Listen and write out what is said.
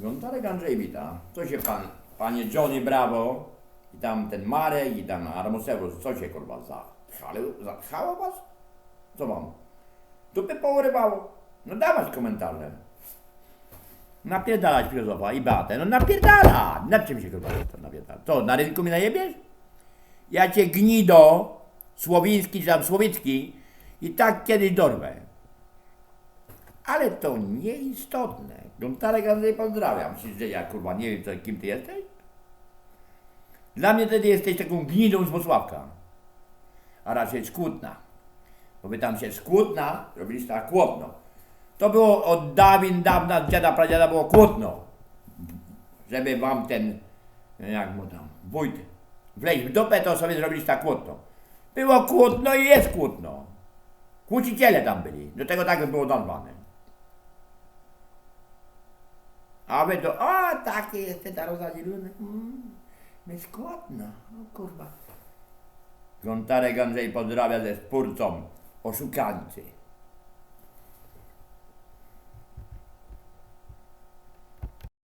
Gontarek Andrzej wita. Co się pan, panie Johnny Bravo i tam ten Marek i tam Armoseusz, co się kurwa za zachało was? Co wam? Dupy pourywało? No dawać komentarze. Napierdalać filozofa i Beatę. No napierdala! Nad czym się kurwa to napierdala? Co, na rynku mi najebiesz? Ja cię gnido, Słowiński czy tam Słowicki i tak kiedyś dorwę. Ale to nieistotne. Gontarek Andrzej pozdrawiam. Myślisz, że ja kurwa nie wiem, co, kim ty jesteś? Dla mnie wtedy jesteś taką gnidą z Włocławka. A raczej z Kłótna. Bo wy tam się z Kłótna robiliście tak Kłodno. To było od dawien dawna, dziada pradziada było Kłótno. Żeby wam ten, jak mu tam, wójt wleźć w dupę, to sobie zrobiliście tak Kłótno. Było Kłótno i jest Kłótno. Kłóciciele tam byli. Do tego tak było nazwane. A wy to, o, takie jest ta rozadzielone. Mm, my skłodno, o kurwa. Gontarek Andrzej pozdrawia ze spórcą, oszukańcy.